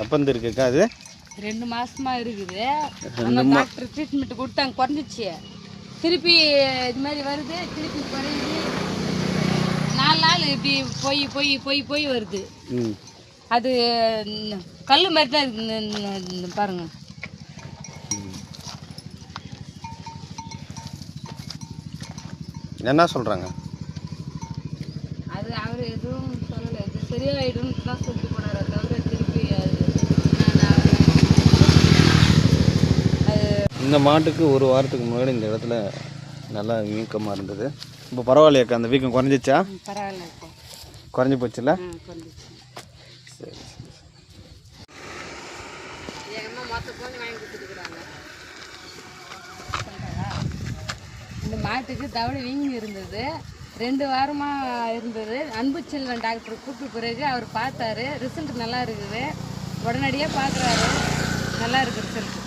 எப்போ இருந்து இருக்குக்கா அது? ரெண்டு மாசமா இருக்குது. அந்த டாக்டர் ட்ரீட்மெண்ட் கொடுத்தாங்க குறைஞ்சிச்சு. திருப்பி இது மாதிரி வருது திருப்பி குறையுது. நாலு நாள் இப்படி போய் போய் போய் போய் வருது. அது கல் மாதிரி தான் இருக்கு பாருங்க. என்ன சொல்கிறாங்க அது அவர் எதுவும் சொல்லலை இது சரியாயிடும்னு தான் சொல்லிட்டு போனார் தவிர திருப்பி அது நான் அது இந்த மாட்டுக்கு ஒரு வாரத்துக்கு முன்னாடி இந்த இடத்துல நல்லா வீக்கமாக இருந்தது. இப்போ பரவாயில்லையாக்கா அந்த வீக்கம் குறைஞ்சிச்சா? பரவாயில்ல குறைஞ்சி போச்சுல்ல? சரி இந்த மாட்டுக்கு தவளை வீங்கி இருந்தது. ரெண்டு வாரமாக இருந்தது. அன்பு செல்வன் டாக்டர் கூப்பிட்ட பிறகு அவர் பார்த்தாரு. ரிசல்ட் நல்லா இருக்குது. உடனடியாக பார்க்குறாரு. நல்லா இருக்குது ரிசல்ட்